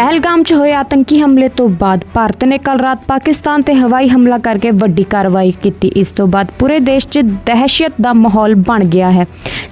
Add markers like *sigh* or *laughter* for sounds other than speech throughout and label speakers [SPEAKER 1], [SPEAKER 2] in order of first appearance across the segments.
[SPEAKER 1] ਪਹਿਲਗਾਮ 'ਚ ਹੋਏ ਆਤੰਕੀ ਹਮਲੇ ਤੋਂ ਬਾਅਦ ਭਾਰਤ ਨੇ ਕੱਲ ਰਾਤ ਪਾਕਿਸਤਾਨ ਤੇ ਹਵਾਈ ਹਮਲਾ ਕਰਕੇ ਵੱਡੀ ਕਾਰਵਾਈ ਕੀਤੀ। ਇਸ ਤੋਂ ਬਾਅਦ ਪੂਰੇ ਦੇਸ਼ 'ਚ ਦਹਿਸ਼ਤ ਦਾ ਮਾਹੌਲ ਬਣ ਗਿਆ ਹੈ।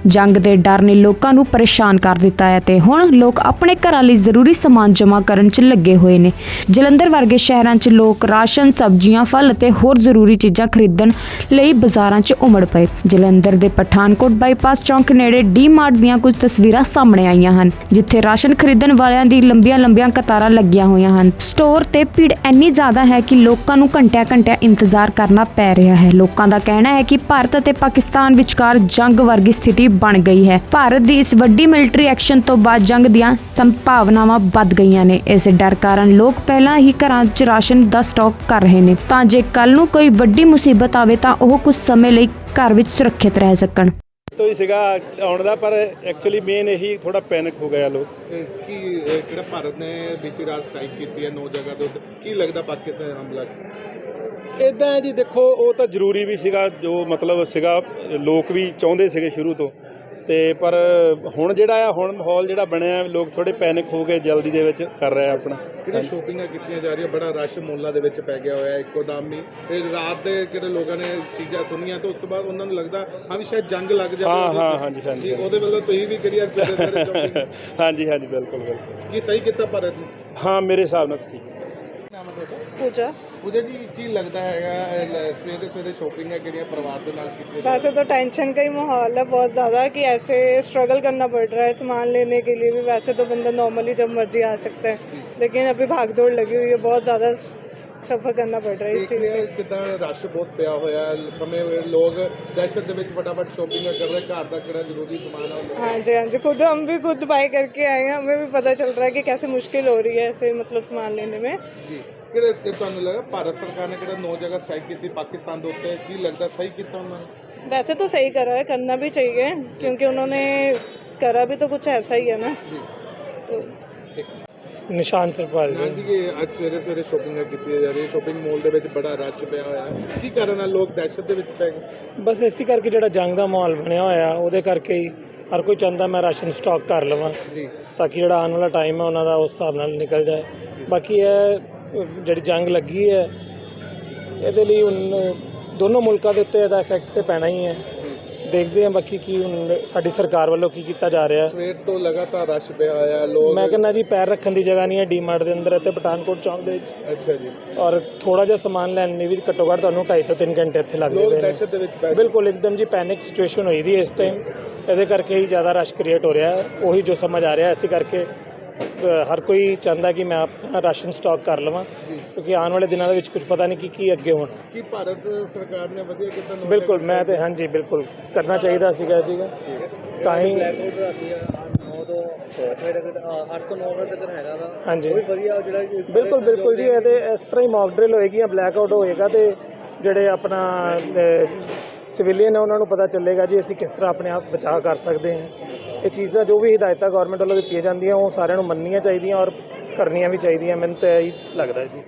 [SPEAKER 1] ਜੰਗ ਦੇ ਡਰ ਨੇ ਲੋਕਾਂ ਨੂੰ ਪਰੇਸ਼ਾਨ ਕਰ ਦਿੱਤਾ ਹੈ ਤੇ ਹੁਣ ਲੋਕ ਆਪਣੇ ਘਰਾਂ ਲਈ ਜ਼ਰੂਰੀ ਸਮਾਨ ਜਮ੍ਹਾਂ ਕਰਨ 'ਚ ਲੱਗੇ ਹੋਏ ਨੇ। ਜਲੰਧਰ ਵਰਗੇ ਸ਼ਹਿਰਾਂ 'ਚ ਲੋਕ ਰਾਸ਼ਨ, ਸਬਜ਼ੀਆਂ, ਫਲ ਅਤੇ ਹੋਰ ਜ਼ਰੂਰੀ ਚੀਜ਼ਾਂ ਖਰੀਦਣ ਲਈ ਬਾਜ਼ਾਰਾਂ 'ਚ ਉਮੜ ਪਏ। ਜਲੰਧਰ ਦੇ ਪਠਾਨਕੋਟ ਬਾਈਪਾਸ ਚੌਂਕ ਨੇੜੇ ਡੀ-ਮਾਰਟ ਦੀਆਂ ਕੁਝ ਤਸਵੀਰਾਂ ਸਾਹਮਣੇ ਆਈਆਂ ਹਨ, ਜਿੱਥੇ ਰਾਸ਼ਨ ਖਰੀਦਣ ਵਾਲਿਆਂ ਦੀ ਲੰਬੀਆਂ-ਲੰਬੀਆਂ ਕਤਾਰਾਂ ਲੱਗੀਆਂ ਹੋਈਆਂ ਹਨ। ਸਟੋਰ ਤੇ ਭੀੜ ਇੰਨੀ ਜ਼ਿਆਦਾ ਹੈ ਕਿ ਲੋਕਾਂ ਨੂੰ ਘੰਟਿਆਂ-ਘੰਟਿਆਂ ਇੰਤਜ਼ਾਰ ਕਰਨਾ ਪੈ ਰਿਹਾ ਹੈ। ਲੋਕਾਂ ਦਾ ਕਹਿਣਾ ਹੈ ਕਿ ਭਾਰਤ ਅਤੇ ਪਾਕਿਸਤਾਨ ਵਿਚਕਾਰ ਜੰਗ ਵਰਗੀ ਸਥਿਤੀ ਬਣ ਗਈ ਹੈ। ਭਾਰਤ ਦੀ ਇਸ ਵੱਡੀ ਮਿਲਟਰੀ ਐਕਸ਼ਨ ਤੋਂ ਬਾਅਦ ਜੰਗ ਦੀਆਂ ਸੰਭਾਵਨਾਵਾਂ ਵੱਧ ਗਈਆਂ ਨੇ। ਇਸ ਡਰ ਕਾਰਨ ਲੋਕ ਪਹਿਲਾਂ ਹੀ ਘਰਾਂ 'ਚ ਰਾਸ਼ਨ ਦਾ ਸਟਾਕ ਕਰ ਰਹੇ ਨੇ। ਤਾਂ ਜੇ ਕੱਲ ਨੂੰ ਕੋਈ ਵੱਡੀ ਮੁਸੀਬਤ ਆਵੇ ਤਾਂ ਉਹ ਕੁਝ ਸਮੇਂ ਲਈ ਘਰ ਵਿੱਚ ਸੁਰੱਖਿਅਤ ਰਹਿ ਸਕਣ।
[SPEAKER 2] ਤੋਂ ਹੀ ਸੀਗਾ ਆਉਣ ਦਾ ਪਰ ਐਕਚੁਅਲੀ ਮੇਨ ਇਹੀ ਥੋੜਾ ਪੈਨਿਕ ਹੋ ਗਿਆ ਲੋਕ।
[SPEAKER 3] ਕੀ ਇਹ ਜਿਹੜਾ ਭਾਰਤ ਨੇ ਬੀਤੀ ਰਾਤ ਸਟ੍ਰਾਈਕ ਕੀਤੀ ਹੈ ਨੌ ਜਗ੍ਹਾ ਦੇ ਉੱਤੇ ਕੀ ਲੱਗਦਾ ਪਾਕਿਸਤਾਨ ਹਮਲਾ
[SPEAKER 2] ਇਦਾਂ ਜੀ ਦੇਖੋ ਉਹ ਤਾਂ ਜ਼ਰੂਰੀ ਵੀ ਸੀਗਾ ਜੋ ਮਤਲਬ ਸੀਗਾ ਲੋਕ ਵੀ ਚਾਹੁੰਦੇ ਸੀਗੇ ਸ਼ੁਰੂ ਤੋਂ। ਤੇ ਪਰ ਹੁਣ ਜਿਹੜਾ ਆ ਹੁਣ ਮਾਹੌਲ ਜਿਹੜਾ ਬਣਿਆ ਲੋਕ ਥੋੜੇ ਪੈਨਿਕ ਹੋ ਗਏ ਜਲਦੀ ਦੇ ਵਿੱਚ ਕਰ ਰਹੇ ਆਪਣਾ।
[SPEAKER 3] ਕਿਹੜੀ ਸ਼ੋਪਿੰਗਾਂ ਕੀਤੀਆਂ ਜਾ ਰਹੀਆਂ? ਬੜਾ ਰਸ਼ ਮੋਲਾਂ ਦੇ ਵਿੱਚ ਪੈ ਗਿਆ ਹੋਇਆ ਇੱਕੋ ਦਮ ਹੀ। ਤੇ ਰਾਤ ਦੇ ਕਿਹੜੇ ਲੋਕਾਂ ਨੇ ਚੀਜ਼ਾਂ ਸੁਣੀਆਂ ਤਾਂ ਉਸ ਤੋਂ ਬਾਅਦ ਉਹਨਾਂ ਨੂੰ ਲੱਗਦਾ ਹਾਂ ਵੀ ਸ਼ਾਇਦ ਜੰਗ ਲੱਗ ਜਾਵੇ।
[SPEAKER 2] ਹਾਂ ਹਾਂ। ਹਾਂਜੀ ਹਾਂਜੀ
[SPEAKER 3] ਉਹਦੇ ਵੱਲੋਂ ਤੁਸੀਂ ਵੀ ਕਰੀ ਅੱਜ? *laughs*
[SPEAKER 2] ਹਾਂਜੀ ਹਾਂਜੀ ਬਿਲਕੁਲ ਬਿਲਕੁਲ।
[SPEAKER 3] ਕੀ ਸਹੀ ਕੀਤਾ ਭਾਰਤ ਨੇ?
[SPEAKER 2] ਹਾਂ ਮੇਰੇ ਹਿਸਾਬ ਨਾਲ ਠੀਕ ਹੈ।
[SPEAKER 3] ਨਾਮ ਹੈ ਤੁਹਾਡਾ
[SPEAKER 4] पूजा
[SPEAKER 3] ਪੂਜਾ ਜੀ ਕੀ ਲੱਗਦਾ ਹੈਗਾ ਇਹ ਲ- ਸਵੇਰੇ ਸਵੇਰੇ ਸ਼ੋਪਿੰਗ ਹੈ ਕਿਹੜੀਆਂ ਪਰਿਵਾਰ ਦੇ ਨਾਲ ਕੀਤੀ ਜਾ
[SPEAKER 4] वैसे तो टेंशन का ही माहौल है बहुत ज़्यादा कि ऐसे स्ट्रगल करना पड़ रहा है सामान लेने के लिए भी वैसे तो बंदा नॉर्मली जब मर्जी आ सकता है लेकिन अभी भाग दौड़ लगी हुई है बहुत ज़्यादा सफ़र करना पड़ रहा है इस
[SPEAKER 3] ਦੇਖ
[SPEAKER 4] चीज़
[SPEAKER 3] ਰਹੇ
[SPEAKER 4] से
[SPEAKER 3] ਕਿਦਾਂ ਰਸ਼ ਬਹੁਤ ਪਿਆ ਹੋਇਆ ਹੈ ਸਮੇਂ ਵੇਲੇ ਲੋਕ ਦਹਿਸ਼ਤ ਦੇ ਵਿੱਚ ਫਟਾਫਟ ਸ਼ੋਪਿੰਗ ਕਰ ਰਹੇ ਘਰ ਦਾ ਕਿਹੜਾ ਜ਼ਰੂਰੀ ਸਮਾਨ ਹੈ ਉਹ
[SPEAKER 4] हाँ जी हाँ जी खुद हम भी खुद बाई करके आए हैं हमें भी पता चल रहा है कि कैसे मुश्किल हो रही है ऐसे मतलब सामान लेने में
[SPEAKER 3] ਜੀ ਕਿਹੜੇ ਤੇ ਤੁਹਾਨੂੰ ਲੱਗਾ ਭਾਰਤ ਸਰਕਾਰ ਨੇ ਕਿਹੜਾ ਨੌ ਜਗ੍ਹਾ ਸਟ੍ਰਾਈਕ ਕੀਤੀ ਪਾਕਿਸਤਾਨ ਦੇ ਉੱਤੇ ਕੀ ਲੱਗਦਾ ਸਹੀ ਕੀਤਾ ਉਹਨਾਂ ਨੇ
[SPEAKER 4] वैसे तो सही करा है करना भी चाहिए क्योंकि उन्होंने करा भी तो कुछ ऐसा ही है ना
[SPEAKER 3] ਜੀ
[SPEAKER 4] तो
[SPEAKER 5] ਨਿਸ਼ਾਨ ਸਰਪਾਲ ਜੀ
[SPEAKER 3] ਹਾਂਜੀ ਇਹ ਅੱਜ ਸਵੇਰੇ ਸਵੇਰੇ ਸ਼ੋਪਿੰਗ ਕੀਤੀ ਜਾ ਰਹੀ ਹੈ ਸ਼ੋਪਿੰਗ ਮਾਲ ਦੇ ਵਿੱਚ ਬੜਾ ਰਸ਼ ਪਿਆ ਹੋਇਆ ਹੈ ਕੀ ਕਾਰਨ ਹੈ ਲੋਕ ਦਹਿਸ਼ਤ ਦੇ ਵਿੱਚ ਪੈ ਗਏ
[SPEAKER 5] ਬਸ ਇਸੇ ਕਰਕੇ ਜਿਹੜਾ ਜੰਗ ਦਾ ਮਾਹੌਲ ਬਣਿਆ ਹੋਇਆ ਉਹਦੇ ਕਰਕੇ ਹੀ ਹਰ ਕੋਈ ਚਾਹੁੰਦਾ ਮੈਂ ਰਾਸ਼ਨ ਸਟਾਕ ਕਰ ਲਵਾਂ
[SPEAKER 3] ਜੀ
[SPEAKER 5] ਤਾਂ ਕਿ ਜਿਹੜਾ ਆਉਣ ਵਾਲਾ ਟਾਈਮ ਹੈ ਉਹਨਾਂ ਦਾ ਉਸ ਹਿਸਾਬ ਨਾਲ ਨਿਕਲ ਜਾਏ ਬਾਕੀ ਇਹ ਅਹ, ਜਿਹੜੀ ਜੰਗ ਲੱਗੀ ਹੈ ਇਹਦੇ ਲਈ ਹੁਣ ਦੋਨੋਂ ਮੁਲਕਾਂ ਦੇ ਉੱਤੇ ਇਹਦਾ ਇਫੈਕਟ ਤੇ ਪੈਣਾ ਹੀ ਹੈ। ਦੇਖਦੇ ਹਾਂ ਬਾਕੀ ਕੀ ਹੁਣ ਸਾਡੀ ਸਰਕਾਰ ਵੱਲੋਂ ਕੀ ਕੀਤਾ ਜਾ ਰਿਹਾ। ਹੈ
[SPEAKER 3] ਸਵੇਰ ਤੋਂ ਲਗਾਤਾਰ ਰਸ਼ ਪਿਆ ਹੋਇਆ ਲੋਕ
[SPEAKER 5] ਮੈਂ ਕਹਿੰਦਾ ਜੀ ਪੈਰ ਰੱਖਣ ਦੀ ਜਗ੍ਹਾ ਨਹੀਂ ਹੈ ਡੀਮਾਰਟ ਦੇ ਅੰਦਰ ਅਤੇ ਪਠਾਨਕੋਟ ਚੌਂਕ ਦੇ ਵਿੱਚ।
[SPEAKER 3] ਅੱਛਾ ਜੀ।
[SPEAKER 5] ਔਰ ਥੋੜਾ ਜਿਹਾ ਸਮਾਨ ਲੈਣ ਲਈ ਵੀ ਘੱਟੋ ਘੱਟ ਤੁਹਾਨੂੰ 2.5 ਤੋਂ 3 ਘੰਟੇ ਇੱਥੇ ਲੱਗਦੇ
[SPEAKER 3] ਲੋਕ
[SPEAKER 5] ਪਏ ਨੇ।
[SPEAKER 3] ਦਹਿਸ਼ਤ ਦੇ ਵਿੱਚ ਪੈ ਗਏ
[SPEAKER 5] ਬਿਲਕੁਲ ਇੱਕਦਮ ਜੀ ਪੈਨਿਕ ਸਿਚੁਏਸ਼ਨ ਹੋਈ ਦੀ ਇਸ ਟਾਈਮ ਇਹਦੇ ਕਰਕੇ ਹੀ ਜ਼ਿਆਦਾ ਰਸ਼ ਕ੍ਰੀਏਟ ਹੋ ਰਿਹਾ ਹੈ। ਉਹੀ ਜੋ ਸਮਝ ਆ ਰਿਹਾ ਹੈ, ਇਸੇ ਕਰਕੇ ਹਰ ਕੋਈ ਚਾਹੁੰਦਾ ਕਿ ਮੈਂ ਆਪਣਾ ਰਾਸ਼ਨ ਸਟਾਕ ਕਰ ਲਵਾਂ ਕਿਉਂਕਿ ਆਉਣ ਵਾਲੇ ਦਿਨਾਂ ਦੇ ਵਿੱਚ ਕੁਝ ਪਤਾ ਨਹੀਂ ਕਿ ਕੀ ਅੱਗੇ ਹੋਣਾ।
[SPEAKER 3] ਕੀ ਭਾਰਤ ਸਰਕਾਰ ਨੇ ਵਧੀਆ ਕੀਤਾ ਨੌ
[SPEAKER 5] ਬਿਲਕੁਲ ਮੈਂ ਤੇ ਹਾਂਜੀ ਬਿਲਕੁਲ। ਕਰਨਾ ਚਾਹੀਦਾ ਸੀਗਾ ਜੀ। ਤਾਂ ਹੀ ਹਾਂਜੀ। ਬਿਲਕੁਲ ਬਿਲਕੁਲ ਜੀ ਇਹਦੇ ਇਸ ਤਰ੍ਹਾਂ ਹੀ ਮੌਕ ਡਰਿਲ ਹੋਏਗੀ ਜਾਂ ਬਲੈਕ ਆਊਟ ਹੋਏਗਾ ਤੇ ਜਿਹੜੇ ਆਪਣਾ ਸਿਵਿਲੀਅਨ ਹੈ ਉਹਨਾਂ ਨੂੰ ਪਤਾ ਚੱਲੇਗਾ ਜੀ ਅਸੀਂ ਕਿਸ ਤਰ੍ਹਾਂ ਆਪਣੇ ਆਪ ਬਚਾਅ ਕਰ ਸਕਦੇ ਹਾਂ। ਇਹ ਚੀਜ਼ਾਂ ਜੋ ਵੀ ਹਦਾਇਤਾਂ ਗਵਰਨਮੈਂਟ ਵੱਲੋਂ ਦਿੱਤੀਆਂ ਜਾਂਦੀਆਂ ਉਹ ਸਾਰਿਆਂ ਨੂੰ ਮੰਨਣੀਆਂ ਚਾਹੀਦੀਆਂ ਔਰ ਕਰਨੀਆਂ ਵੀ ਚਾਹੀਦੀਆਂ ਮੈਨੂੰ ਤਾਂ ਇਹੀ ਲੱਗਦਾ ਜੀ।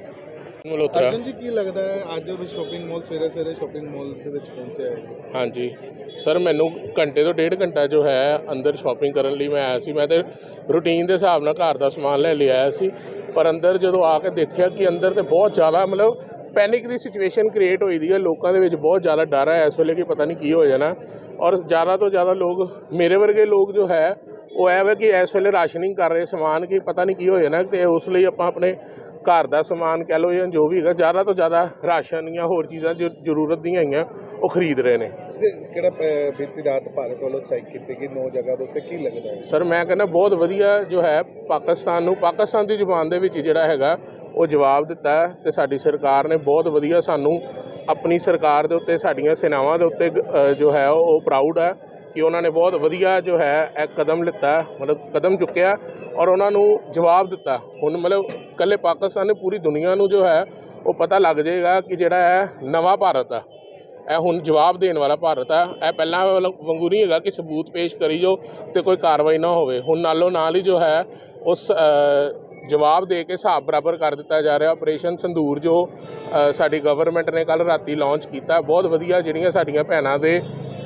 [SPEAKER 3] ਅਰਜਨ ਜੀ ਕੀ ਲੱਗਦਾ ਹੈ ਅੱਜ ਉਹ ਸ਼ੋਪਿੰਗ ਮਾਲ ਸਵੇਰੇ ਸਵੇਰੇ ਸ਼ੋਪਿੰਗ ਮਾਲ ਦੇ ਵਿੱਚ ਪਹੁੰਚਿਆ ਹੈ?
[SPEAKER 6] ਹਾਂਜੀ। ਸਰ ਮੈਨੂੰ ਘੰਟੇ ਤੋਂ ਡੇਢ ਘੰਟਾ ਜੋ ਹੈ ਅੰਦਰ ਸ਼ਾਪਿੰਗ ਕਰਨ ਲਈ ਮੈਂ ਆਇਆ ਸੀ। ਮੈਂ ਤੇ ਰੂਟੀਨ ਦੇ ਹਿਸਾਬ ਨਾਲ ਘਰ ਦਾ ਸਮਾਨ ਲੈ ਲਿਆ ਆਇਆ ਸੀ। ਪਰ ਅੰਦਰ ਜਦੋਂ ਆ ਕੇ ਦੇਖਿਆ ਕਿ ਅੰਦਰ ਤੇ ਬਹੁਤ ਜ਼ਿਆਦਾ ਮਤਲਬ ਪੈਨਿਕ ਦੀ ਸਿਚੁਏਸ਼ਨ ਕ੍ਰੀਏਟ ਹੋਈ ਦੀ ਹੈ ਲੋਕਾਂ ਦੇ ਵਿੱਚ ਬਹੁਤ ਜ਼ਿਆਦਾ ਡਰ ਹੈ ਇਸ ਵੇਲੇ ਕਿ ਪਤਾ ਨਹੀਂ ਕੀ ਹੋ ਜਾਣਾ। ਔਰ ਜ਼ਿਆਦਾ ਤੋਂ ਜ਼ਿਆਦਾ ਲੋਕ, ਮੇਰੇ ਵਰਗੇ ਲੋਕ ਜੋ ਹੈ, ਉਹ ਐ ਵੇ ਕਿ ਇਸ ਵੇਲੇ ਰਾਸ਼ਨਿੰਗ ਕਰ ਰਹੇ ਸਮਾਨ ਕਿ ਪਤਾ ਨਹੀਂ ਕੀ ਹੋ ਜਾਣਾ ਤੇ ਉਸ ਲਈ ਆਪਾਂ ਆਪਣੇ ਘਰ ਦਾ ਸਮਾਨ ਕਹਿ ਲਓ ਜਾਂ ਜੋ ਵੀ ਹੈਗਾ ਜ਼ਿਆਦਾ ਤੋਂ ਜ਼ਿਆਦਾ ਰਾਸ਼ਨ ਜਾਂ ਹੋਰ ਚੀਜ਼ਾਂ ਜੋ ਜ਼ਰੂਰਤ ਦੀਆਂ ਹੈਗੀਆਂ ਉਹ ਖਰੀਦ ਰਹੇ ਨੇ।
[SPEAKER 3] ਕਿਹੜਾ ਬੀਤੀ ਰਾਤ ਭਾਰਤ ਵੱਲੋਂ ਸਟ੍ਰਾਈਕ ਕੀਤੀ ਗਈ ਨੌ ਜਗ੍ਹਾ ਦੇ ਉੱਤੇ ਕੀ ਲੱਗਦਾ ਹੈ?
[SPEAKER 6] ਸਰ ਮੈਂ ਕਹਿੰਦਾ ਬਹੁਤ ਵਧੀਆ ਜੋ ਹੈ ਪਾਕਿਸਤਾਨ ਨੂੰ ਪਾਕਿਸਤਾਨ ਦੀ ਜ਼ੁਬਾਨ ਦੇ ਵਿੱਚ ਜਿਹੜਾ ਹੈਗਾ ਉਹ ਜਵਾਬ ਦਿੱਤਾ ਹੈ ਤੇ ਸਾਡੀ ਸਰਕਾਰ ਨੇ ਬਹੁਤ ਵਧੀਆ ਸਾਨੂੰ ਆਪਣੀ ਸਰਕਾਰ ਦੇ ਉੱਤੇ ਸਾਡੀਆਂ ਸੈਨਾਵਾਂ ਦੇ ਉੱਤੇ ਜੋ ਹੈ ਉਹ ਪ੍ਰਾਊਡ ਹੈ। ਕਿ ਉਹਨਾਂ ਨੇ ਬਹੁਤ ਵਧੀਆ ਜੋ ਹੈ ਇਹ ਕਦਮ ਲਿੱਤਾ ਮਤਲਬ ਕਦਮ ਚੁੱਕਿਆ ਔਰ ਉਹਨਾਂ ਨੂੰ ਜਵਾਬ ਦਿੱਤਾ। ਹੁਣ ਮਤਲਬ ਕੱਲੇ ਪਾਕਿਸਤਾਨ ਨੇ ਪੂਰੀ ਦੁਨੀਆ ਨੂੰ ਜੋ ਹੈ ਉਹ ਪਤਾ ਲੱਗ ਜਾਏਗਾ ਕਿ ਜਿਹੜਾ ਹੈ ਨਵਾਂ ਭਾਰਤ ਆ। ਇਹ ਹੁਣ ਜਵਾਬ ਦੇਣ ਵਾਲਾ ਭਾਰਤ ਆ। ਇਹ ਪਹਿਲਾਂ ਵਾਲਾ ਵਾਂਗੂ ਨਹੀਂ ਹੈਗਾ ਕਿ ਸਬੂਤ ਪੇਸ਼ ਕਰੀ ਜੋ ਤੇ ਕੋਈ ਕਾਰਵਾਈ ਨਾ ਹੋਵੇ। ਹੁਣ ਨਾਲੋਂ ਨਾਲ ਹੀ ਜੋ ਹੈ ਉਸ ਅ, ਜਵਾਬ ਦੇ ਕੇ ਹਿਸਾਬ ਬਰਾਬਰ ਕਰ ਦਿੱਤਾ ਜਾ ਰਿਹਾ। ਆਪਰੇਸ਼ਨ ਸੰਧੂਰ ਜੋ ਸਾਡੀ ਗਵਰਨਮੈਂਟ ਨੇ ਕੱਲ ਰਾਤੀ ਲਾਂਚ ਕੀਤਾ ਬਹੁਤ ਵਧੀਆ ਜਿਹੜੀਆਂ ਸਾਡੀਆਂ ਭੈਣਾਂ ਦੇ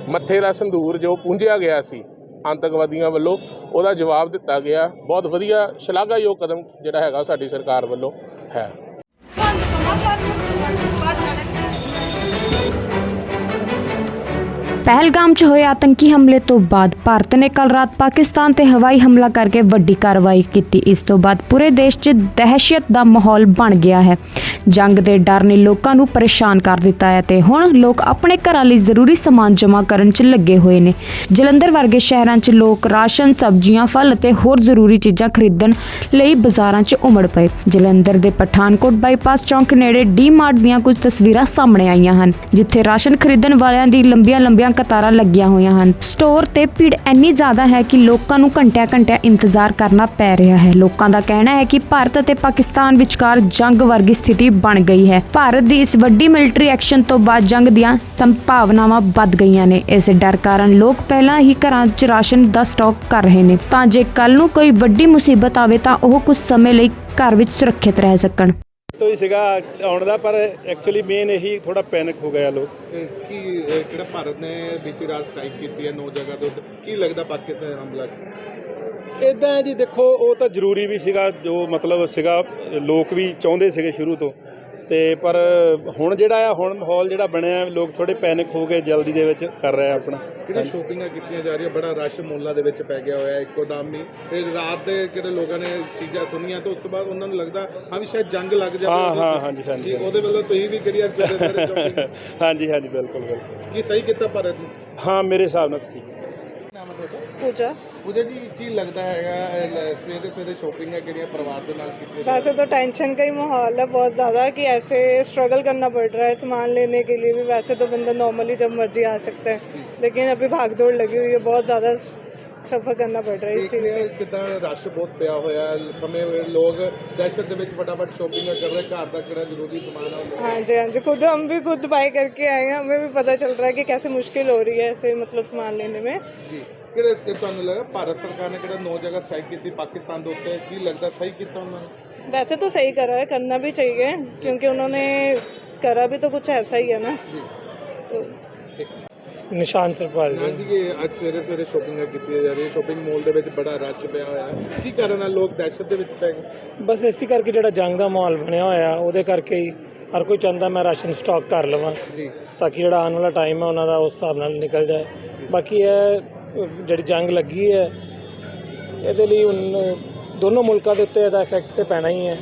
[SPEAKER 6] ਮੱਥੇ ਦਾ ਸੰਧੂਰ ਜੋ ਪੂੰਝਿਆ ਗਿਆ ਸੀ ਆਤੰਕਵਾਦੀਆਂ ਵੱਲੋਂ, ਉਹਦਾ ਜਵਾਬ ਦਿੱਤਾ ਗਿਆ। ਬਹੁਤ ਵਧੀਆ, ਸ਼ਲਾਘਾਯੋਗ ਕਦਮ ਜਿਹੜਾ ਹੈਗਾ ਸਾਡੀ ਸਰਕਾਰ ਵੱਲੋਂ ਹੈ।
[SPEAKER 1] ਪਹਿਲਗਾਮ 'ਚ ਹੋਏ ਆਤੰਕੀ ਹਮਲੇ ਤੋਂ ਬਾਅਦ ਭਾਰਤ ਨੇ ਕੱਲ ਰਾਤ ਪਾਕਿਸਤਾਨ ਤੇ ਹਵਾਈ ਹਮਲਾ ਕਰਕੇ ਵੱਡੀ ਕਾਰਵਾਈ ਕੀਤੀ। ਇਸ ਤੋਂ ਬਾਅਦ ਪੂਰੇ ਦੇਸ਼ 'ਚ ਦਹਿਸ਼ਤ ਦਾ ਮਾਹੌਲ ਬਣ ਗਿਆ ਹੈ। ਜੰਗ ਦੇ ਡਰ ਨੇ ਲੋਕਾਂ ਨੂੰ ਪਰੇਸ਼ਾਨ ਕਰ ਦਿੱਤਾ ਹੈ ਤੇ ਹੁਣ ਲੋਕ ਆਪਣੇ ਘਰਾਂ ਲਈ ਜ਼ਰੂਰੀ ਸਮਾਨ ਜਮ੍ਹਾਂ ਕਰਨ 'ਚ ਲੱਗੇ ਹੋਏ ਨੇ। ਜਲੰਧਰ ਵਰਗੇ ਸ਼ਹਿਰਾਂ 'ਚ ਲੋਕ ਰਾਸ਼ਨ, ਸਬਜ਼ੀਆਂ, ਫਲ ਅਤੇ ਹੋਰ ਜ਼ਰੂਰੀ ਚੀਜ਼ਾਂ ਖਰੀਦਣ ਲਈ ਬਾਜ਼ਾਰਾਂ 'ਚ ਉਮੜ ਪਏ। ਜਲੰਧਰ ਦੇ ਪਠਾਨਕੋਟ ਬਾਈਪਾਸ ਚੌਂਕ ਨੇੜੇ ਡੀ-ਮਾਰਟ ਦੀਆਂ ਕੁਝ ਤਸਵੀਰਾਂ ਸਾਹਮਣੇ ਆਈਆਂ ਹਨ, ਜਿੱਥੇ ਰਾਸ਼ਨ ਖਰੀਦਣ ਵਾਲਿਆਂ ਦੀ ਲੰਬੀਆਂ-ਲੰਬੀਆਂ ਕਤਾਰਾਂ ਲੱਗੀਆਂ ਹੋਈਆਂ ਹਨ। ਸਟੋਰ ਤੇ ਭੀੜ ਇੰਨੀ ਜ਼ਿਆਦਾ ਹੈ ਕਿ ਲੋਕਾਂ ਨੂੰ ਘੰਟਿਆਂ-ਘੰਟਿਆਂ ਇੰਤਜ਼ਾਰ ਕਰਨਾ ਪੈ ਰਿਹਾ ਹੈ। ਲੋਕਾਂ ਦਾ ਕਹਿਣਾ ਹੈ ਕਿ ਭਾਰਤ ਅਤੇ ਪਾਕਿਸਤਾਨ ਵਿਚਕਾਰ ਜੰਗ ਵਰਗੀ ਸਥਿਤੀ ਬਣ ਗਈ ਹੈ। ਭਾਰਤ ਦੀ ਇਸ ਵੱਡੀ ਮਿਲਟਰੀ ਐਕਸ਼ਨ ਤੋਂ ਬਾਅਦ ਜੰਗ ਦੀਆਂ ਸੰਭਾਵਨਾਵਾਂ ਵੱਧ ਗਈਆਂ ਨੇ। ਇਸ ਡਰ ਕਾਰਨ ਲੋਕ ਪਹਿਲਾਂ ਹੀ ਘਰਾਂ 'ਚ ਰਾਸ਼ਨ ਦਾ ਸਟਾਕ ਕਰ ਰਹੇ ਨੇ। ਤਾਂ ਜੇ ਕੱਲ ਨੂੰ ਕੋਈ ਵੱਡੀ ਮੁਸੀਬਤ ਆਵੇ ਤਾਂ ਉਹ ਕੁਝ ਸਮੇਂ ਲਈ ਘਰ ਵਿੱਚ ਸੁਰੱਖਿਅਤ ਰਹਿ ਸਕਣ।
[SPEAKER 2] ਤੋਂ ਹੀ ਸੀਗਾ ਆਉਣ ਦਾ ਪਰ ਐਕਚੁਅਲੀ ਮੇਨ ਇਹੀ ਥੋੜਾ ਪੈਨਿਕ ਹੋ ਗਿਆ ਲੋਕ।
[SPEAKER 3] ਕੀ ਕਿਹੜਾ ਭਾਰਤ ਨੇ ਬੀਤੀ ਰਾਤ ਸਟ੍ਰਾਈਕ ਕੀਤੀ ਹੈ ਨੌ ਜਗ੍ਹਾ ਉੱਤੇ ਕੀ ਲੱਗਦਾ ਪਾਕਿਸਤਾਨ ਹਮਲਾ?
[SPEAKER 2] ਇਦਾਂ ਜੀ ਦੇਖੋ ਉਹ ਤਾਂ ਜ਼ਰੂਰੀ ਵੀ ਸੀਗਾ ਜੋ ਮਤਲਬ ਸੀਗਾ ਲੋਕ ਵੀ ਚਾਹੁੰਦੇ ਸੀਗੇ ਸ਼ੁਰੂ ਤੋਂ। ਤੇ ਪਰ ਹੁਣ ਜਿਹੜਾ ਆ ਹੁਣ ਮਾਹੌਲ ਜਿਹੜਾ ਬਣਿਆ ਲੋਕ ਥੋੜੇ ਪੈਨਿਕ ਹੋ ਗਏ ਜਲਦੀ ਦੇ ਵਿੱਚ ਕਰ ਰਹੇ ਆਪਣਾ।
[SPEAKER 3] ਕਿਹੜੀ ਸ਼ੋਪਿੰਗਾਂ ਕੀਤੀਆਂ ਜਾ ਰਹੀਆਂ? ਬੜਾ ਰਸ਼ ਮੋਲਾਂ ਦੇ ਵਿੱਚ ਪੈ ਗਿਆ ਹੋਇਆ ਇੱਕੋ ਦਮ ਹੀ। ਤੇ ਰਾਤ ਦੇ ਕਿਹੜੇ ਲੋਕਾਂ ਨੇ ਚੀਜ਼ਾਂ ਸੁਣੀਆਂ ਤੇ ਉਸ ਤੋਂ ਬਾਅਦ ਉਹਨਾਂ ਨੂੰ ਲੱਗਦਾ ਹਾਂ ਵੀ ਸ਼ਾਇਦ ਜੰਗ ਲੱਗ ਜਾਵੇ
[SPEAKER 2] ਹਾਂ ਹਾਂ। ਹਾਂਜੀ ਹਾਂਜੀ
[SPEAKER 3] ਉਹਦੇ ਵੱਲੋਂ ਤੁਸੀਂ ਵੀ ਕਿਹੜੀ *laughs*
[SPEAKER 2] ਹਾਂਜੀ ਹਾਂਜੀ ਬਿਲਕੁਲ ਬਿਲਕੁਲ।
[SPEAKER 3] ਕੀ ਸਹੀ ਕੀਤਾ ਭਾਰਤ ਨੇ?
[SPEAKER 2] ਹਾਂ ਮੇਰੇ ਹਿਸਾਬ ਨਾਲ ਠੀਕ ਹੈ।
[SPEAKER 3] ਨਾਮ ਹੈ ਤੁਹਾਡਾ
[SPEAKER 4] पूजा
[SPEAKER 3] ਪੂਜਾ ਜੀ ਕੀ ਲੱਗਦਾ ਹੈਗਾ ਇਹ ਲ- ਸਵੇਰੇ ਸਵੇਰੇ ਸ਼ੋਪਿੰਗਾਂ ਕਿਹੜੀਆਂ ਪਰਿਵਾਰ ਦੇ ਨਾਲ ਕੀਤੀਆਂ ਜਾ
[SPEAKER 4] वैसे तो टेंशन का ही माहौल है बहुत ज़्यादा कि ऐसे स्ट्रगल करना पड़ रहा है सामान लेने के लिए भी वैसे तो बंदा नॉर्मली जब मर्जी आ सकता है लेकिन अभी भाग दौड़ लगी हुई है बहुत ज़्यादा सफ़र करना पड़ रहा है इस
[SPEAKER 3] ਦੇਖ
[SPEAKER 4] चीज़
[SPEAKER 3] ਰਹੇ
[SPEAKER 4] से
[SPEAKER 3] ਹੋ ਕਿਦਾਂ ਰਸ਼ ਬਹੁਤ ਪਿਆ ਹੋਇਆ ਹੈ। ਸਮੇਂ ਵੇਲੇ ਲੋਕ ਦਹਿਸ਼ਤ ਦੇ ਵਿੱਚ ਫਟਾਫਟ ਸ਼ੋਪਿੰਗਾਂ ਕਰ ਰਹੇ ਘਰ ਦਾ ਕਿਹੜਾ ਜ਼ਰੂਰੀ ਸਮਾਨ ਹੈ ਉਹ
[SPEAKER 4] हाँ जी हाँ जी खुद हम भी खुद बाई करके आए हैं हमें भी पता चल रहा है कि कैसे मुश्किल हो रही है ऐसे मतलब सामान लेने में
[SPEAKER 3] ਜੀ ਕਿਹੜੇ ਤੇ ਤੁਹਾਨੂੰ ਲੱਗਾ ਭਾਰਤ ਸਰਕਾਰ ਨੇ ਕਿਹੜਾ ਨੌ ਜਗ੍ਹਾ ਸਟ੍ਰਾਈਕ ਕੀਤੀ ਪਾਕਿਸਤਾਨ ਦੇ ਉੱਤੇ ਕੀ ਲੱਗਦਾ ਸਹੀ ਕੀਤਾ ਉਹਨਾਂ ਨੇ
[SPEAKER 4] वैसे तो सही करा है करना भी चाहिए क्योंकि उन्होंने करा भी तो कुछ ऐसा ही है ना तो
[SPEAKER 5] ਨਿਸ਼ਾਨ ਸਰਪਾਲ ਜੀ
[SPEAKER 3] ਹਾਂਜੀ ਜੀ ਅੱਜ ਸਵੇਰੇ ਸਵੇਰੇ ਸ਼ੋਪਿੰਗਾਂ ਕੀਤੀਆਂ ਜਾ ਰਹੀਆਂ ਸ਼ੋਪਿੰਗ ਮਾਲ ਦੇ ਵਿੱਚ ਬੜਾ ਰਸ਼ ਪਿਆ ਹੋਇਆ ਹੈ। ਕੀ ਕਾਰਨ ਹੈ ਲੋਕ ਦਹਿਸ਼ਤ ਦੇ ਵਿੱਚ ਪੈ ਗਏ।
[SPEAKER 5] ਬਸ ਇਸੇ ਕਰਕੇ ਜਿਹੜਾ ਜੰਗ ਦਾ ਮਾਹੌਲ ਬਣਿਆ ਹੋਇਆ ਉਹਦੇ ਕਰਕੇ ਹੀ ਹਰ ਕੋਈ ਚਾਹੁੰਦਾ ਮੈਂ ਰਾਸ਼ਨ ਸਟਾਕ ਕਰ ਲਵਾਂ
[SPEAKER 3] ਜੀ।
[SPEAKER 5] ਤਾਂ ਕਿ ਜਿਹੜਾ ਆਉਣ ਵਾਲਾ ਟਾਈਮ ਹੈ ਉਹਨਾਂ ਦਾ ਉਸ ਹਿਸਾਬ ਨਾਲ ਨਿਕਲ ਜਾਏ। ਬਾਕੀ ਇਹ ਜਿਹੜੀ ਜੰਗ ਲੱਗੀ ਹੈ ਇਹਦੇ ਲਈ ਹੁਣ ਦੋਨੋਂ ਮੁਲਕਾਂ ਦੇ ਉੱਤੇ ਇਹਦਾ ਇਫੈਕਟ ਤੇ ਪੈਣਾ ਹੀ ਹੈ।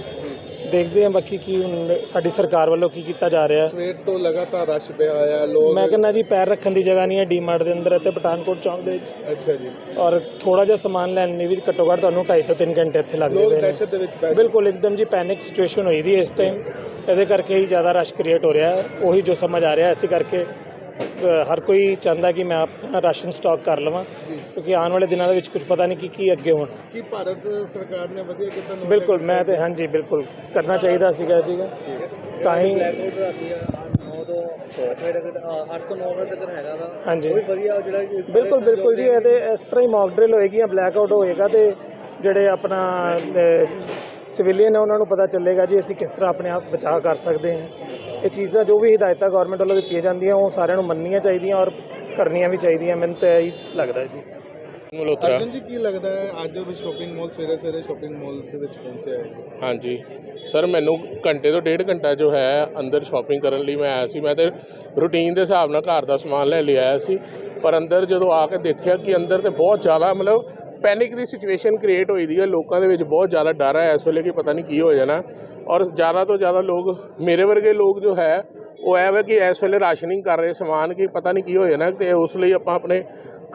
[SPEAKER 5] ਦੇਖਦੇ ਹਾਂ ਬਾਕੀ ਕੀ ਹੁਣ ਸਾਡੀ ਸਰਕਾਰ ਵੱਲੋਂ ਕੀ ਕੀਤਾ ਜਾ ਰਿਹਾ।
[SPEAKER 3] ਸਵੇਰ ਤੋਂ ਲਗਾਤਾਰ ਰਸ਼ ਪਿਆ ਹੋਇਆ ਹੈ ਲੋਕ
[SPEAKER 5] ਮੈਂ ਕਹਿੰਦਾ ਜੀ ਪੈਰ ਰੱਖਣ ਦੀ ਜਗ੍ਹਾ ਨਹੀਂ ਹੈ ਡੀਮਾਰਟ ਦੇ ਅੰਦਰ ਅਤੇ ਪਠਾਨਕੋਟ ਚੌਂਕ ਦੇ ਵਿੱਚ।
[SPEAKER 3] ਅੱਛਾ ਜੀ।
[SPEAKER 5] ਔਰ ਥੋੜਾ ਜਿਹਾ ਸਮਾਨ ਲੈਣ ਲਈ ਵੀ ਘੱਟੋ ਘੱਟ ਤੁਹਾਨੂੰ 2.5 ਤੋਂ 3 ਘੰਟੇ ਇੱਥੇ ਲੱਗਦੇ
[SPEAKER 3] ਲੋਕ
[SPEAKER 5] ਪਏ ਨੇ।
[SPEAKER 3] ਦਹਿਸ਼ਤ ਦੇ ਵਿੱਚ ਪੈ ਗਏ।
[SPEAKER 5] ਬਿਲਕੁਲ ਇੱਕਦਮ ਜੀ ਪੈਨਿਕ ਸਿਚੁਏਸ਼ਨ ਹੋਈ ਦੀ ਇਸ ਟਾਈਮ ਇਹਦੇ ਕਰਕੇ ਹੀ ਜ਼ਿਆਦਾ ਰਸ਼ ਕ੍ਰੀਏਟ ਹੋ ਰਿਹਾ ਹੈ। ਉਹੀ ਜੋ ਸਮਝ ਆ ਰਿਹਾ ਇਸੇ ਕਰਕੇ ਹਰ ਕੋਈ ਚਾਹੁੰਦਾ ਕਿ ਮੈਂ ਆਪਣਾ ਰਾਸ਼ਨ ਸਟਾਕ ਕਰ ਲਵਾਂ ਕਿਉਂਕਿ ਆਉਣ ਵਾਲੇ ਦਿਨਾਂ ਦੇ ਵਿੱਚ ਕੁਝ ਪਤਾ ਨਹੀਂ ਕਿ ਕੀ ਅੱਗੇ ਹੋਣਾ।
[SPEAKER 3] ਕੀ ਭਾਰਤ ਸਰਕਾਰ ਨੇ ਵਧੀਆ ਕੀਤਾ ਨੌ
[SPEAKER 5] ਬਿਲਕੁਲ ਮੈਂ ਤੇ ਹਾਂਜੀ ਬਿਲਕੁਲ ਕਰਨਾ ਚਾਹੀਦਾ ਸੀਗਾ ਜੀ। ਤਾਂ ਹੀ ਹਾਂਜੀ। ਬਿਲਕੁਲ ਬਿਲਕੁਲ ਜੀ ਇਹਦੇ ਇਸ ਤਰ੍ਹਾਂ ਹੀ ਮੌਕ ਡਰਿਲ ਹੋਏਗੀ ਬਲੈਕ ਆਊਟ ਹੋਏਗਾ ਤੇ ਜਿਹੜੇ ਆਪਣਾ ਸਿਵਿਲੀਅਨ ਹੈ ਉਹਨਾਂ ਨੂੰ ਪਤਾ ਚੱਲੇਗਾ ਜੀ ਅਸੀਂ ਕਿਸ ਤਰ੍ਹਾਂ ਆਪਣੇ ਆਪ ਬਚਾਅ ਕਰ ਸਕਦੇ ਹਾਂ। ਇਹ ਚੀਜ਼ਾਂ ਜੋ ਵੀ ਹਦਾਇਤਾਂ ਗਵਰਨਮੈਂਟ ਵੱਲੋਂ ਦਿੱਤੀਆਂ ਜਾਂਦੀਆਂ ਉਹ ਸਾਰਿਆਂ ਨੂੰ ਮੰਨਣੀਆਂ ਚਾਹੀਦੀਆਂ ਔਰ ਕਰਨੀਆਂ ਵੀ ਚਾਹੀਦੀਆਂ ਮੈਨੂੰ ਤਾਂ ਇਹੀ ਲੱਗਦਾ ਜੀ।
[SPEAKER 6] ਮਲਹੋਤਰਾ।
[SPEAKER 3] ਅਰਜੁਨ ਜੀ ਕੀ ਲੱਗਦਾ ਹੈ ਅੱਜ ਵੀ ਸ਼ੋਪਿੰਗ ਮਾਲ ਸਵੇਰੇ ਸਵੇਰੇ ਸ਼ੋਪਿੰਗ ਮਾਲ ਦੇ ਵਿੱਚ ਪਹੁੰਚਿਆ ਹੈ?
[SPEAKER 6] ਹਾਂਜੀ। ਸਰ ਮੈਨੂੰ ਘੰਟੇ ਤੋਂ ਡੇਢ ਘੰਟਾ ਜੋ ਹੈ ਅੰਦਰ ਸ਼ਾਪਿੰਗ ਕਰਨ ਲਈ ਮੈਂ ਆਇਆ ਸੀ। ਮੈਂ ਤੇ ਰੂਟੀਨ ਦੇ ਹਿਸਾਬ ਨਾਲ ਘਰ ਦਾ ਸਮਾਨ ਲੈ ਲਿਆ ਆਇਆ ਸੀ। ਪਰ ਅੰਦਰ ਜਦੋਂ ਆ ਕੇ ਦੇਖਿਆ ਕਿ ਅੰਦਰ ਤੇ ਬਹੁਤ ਜ਼ਿਆਦਾ ਮਤਲਬ ਪੈਨਿਕ ਦੀ ਸਿਚੁਏਸ਼ਨ ਕ੍ਰੀਏਟ ਹੋਈ ਦੀ ਹੈ। ਲੋਕਾਂ ਦੇ ਵਿੱਚ ਬਹੁਤ ਜ਼ਿਆਦਾ ਡਰ ਹੈ ਇਸ ਵੇਲੇ ਕਿ ਪਤਾ ਨਹੀਂ ਕੀ ਹੋ ਜਾਣਾ। ਔਰ ਜ਼ਿਆਦਾ ਤੋਂ ਜ਼ਿਆਦਾ ਲੋਕ, ਮੇਰੇ ਵਰਗੇ ਲੋਕ ਜੋ ਹੈ, ਉਹ ਐ ਵਾ ਕਿ ਇਸ ਵੇਲੇ ਰਾਸ਼ਨਿੰਗ ਕਰ ਰਹੇ ਸਮਾਨ ਕਿ ਪਤਾ ਨਹੀਂ ਕੀ ਹੋ ਜਾਣਾ ਤੇ ਉਸ ਲਈ ਆਪਾਂ ਆਪਣੇ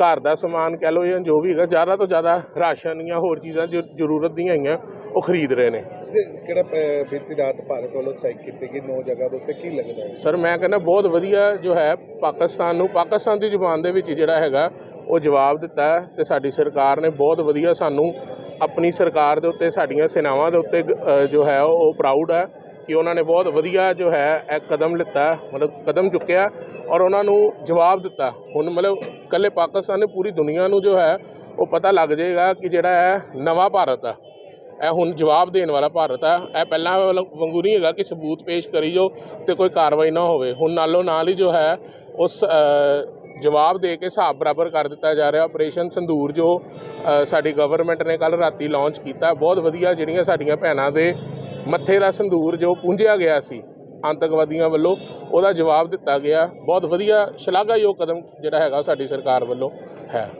[SPEAKER 6] ਘਰ ਦਾ ਸਮਾਨ ਕਹਿ ਲਓ ਜਾਂ ਜੋ ਵੀ ਹੈਗਾ ਜ਼ਿਆਦਾ ਤੋਂ ਜ਼ਿਆਦਾ ਰਾਸ਼ਨ ਜਾਂ ਹੋਰ ਚੀਜ਼ਾਂ ਜੋ ਜ਼ਰੂਰਤ ਦੀਆਂ ਹੈਗੀਆਂ ਉਹ ਖਰੀਦ ਰਹੇ ਨੇ।
[SPEAKER 3] ਕਿਹੜਾ ਬੀਤੀ ਰਾਤ ਭਾਰਤ ਵੱਲੋਂ ਸਟ੍ਰਾਈਕ ਕੀਤੀ ਗਈ ਨੌ ਜਗ੍ਹਾ ਦੇ ਉੱਤੇ ਕੀ ਲੱਗਦਾ ਹੈ?
[SPEAKER 6] ਸਰ ਮੈਂ ਕਹਿੰਦਾ ਬਹੁਤ ਵਧੀਆ ਜੋ ਹੈ ਪਾਕਿਸਤਾਨ ਨੂੰ ਪਾਕਿਸਤਾਨ ਦੀ ਜ਼ੁਬਾਨ ਦੇ ਵਿੱਚ ਜਿਹੜਾ ਹੈਗਾ ਉਹ ਜਵਾਬ ਦਿੱਤਾ ਤੇ ਸਾਡੀ ਸਰਕਾਰ ਨੇ ਬਹੁਤ ਵਧੀਆ ਸਾਨੂੰ ਆਪਣੀ ਸਰਕਾਰ ਦੇ ਉੱਤੇ ਸਾਡੀਆਂ ਸੈਨਾਵਾਂ ਦੇ ਉੱਤੇ ਜੋ ਹੈ ਉਹ ਪ੍ਰਾਊਡ ਹੈ। ਕਿ ਉਹਨਾਂ ਨੇ ਬਹੁਤ ਵਧੀਆ ਜੋ ਹੈ ਇਹ ਕਦਮ ਲਿੱਤਾ ਮਤਲਬ ਕਦਮ ਚੁੱਕਿਆ ਔਰ ਉਹਨਾਂ ਨੂੰ ਜਵਾਬ ਦਿੱਤਾ। ਹੁਣ ਮਤਲਬ ਕੱਲੇ ਪਾਕਿਸਤਾਨ ਨੇ ਪੂਰੀ ਦੁਨੀਆ ਨੂੰ ਜੋ ਹੈ ਉਹ ਪਤਾ ਲੱਗ ਜਾਏਗਾ ਕਿ ਜਿਹੜਾ ਹੈ ਨਵਾਂ ਭਾਰਤ ਆ। ਇਹ ਹੁਣ ਜਵਾਬ ਦੇਣ ਵਾਲਾ ਭਾਰਤ ਆ। ਇਹ ਪਹਿਲਾਂ ਵਾਲਾ ਵਾਂਗੂ ਨਹੀਂ ਹੈਗਾ ਕਿ ਸਬੂਤ ਪੇਸ਼ ਕਰੀ ਜੋ ਤੇ ਕੋਈ ਕਾਰਵਾਈ ਨਾ ਹੋਵੇ। ਹੁਣ ਨਾਲੋਂ ਨਾਲ ਹੀ ਜੋ ਹੈ ਉਸ ਅ, ਜਵਾਬ ਦੇ ਕੇ ਹਿਸਾਬ ਬਰਾਬਰ ਕਰ ਦਿੱਤਾ ਜਾ ਰਿਹਾ। ਆਪਰੇਸ਼ਨ ਸੰਦੂਰ ਜੋ ਸਾਡੀ ਗਵਰਨਮੈਂਟ ਨੇ ਕੱਲ ਰਾਤੀ ਲਾਂਚ ਕੀਤਾ ਬਹੁਤ ਵਧੀਆ ਜਿਹੜੀਆਂ ਸਾਡੀਆਂ ਭੈਣਾਂ ਦੇ ਮੱਥੇ ਦਾ ਸੰਦੂਰ ਜੋ ਪੂੰਝਿਆ ਗਿਆ ਸੀ, ਆਤੰਕਵਾਦੀਆਂ ਵੱਲੋਂ, ਉਹਦਾ ਜਵਾਬ ਦਿੱਤਾ ਗਿਆ। ਬਹੁਤ ਵਧੀਆ, ਸ਼ਲਾਘਾਯੋਗ ਕਦਮ ਜਿਹੜਾ ਹੈਗਾ ਸਾਡੀ ਸਰਕਾਰ ਵੱਲੋਂ ਹੈ।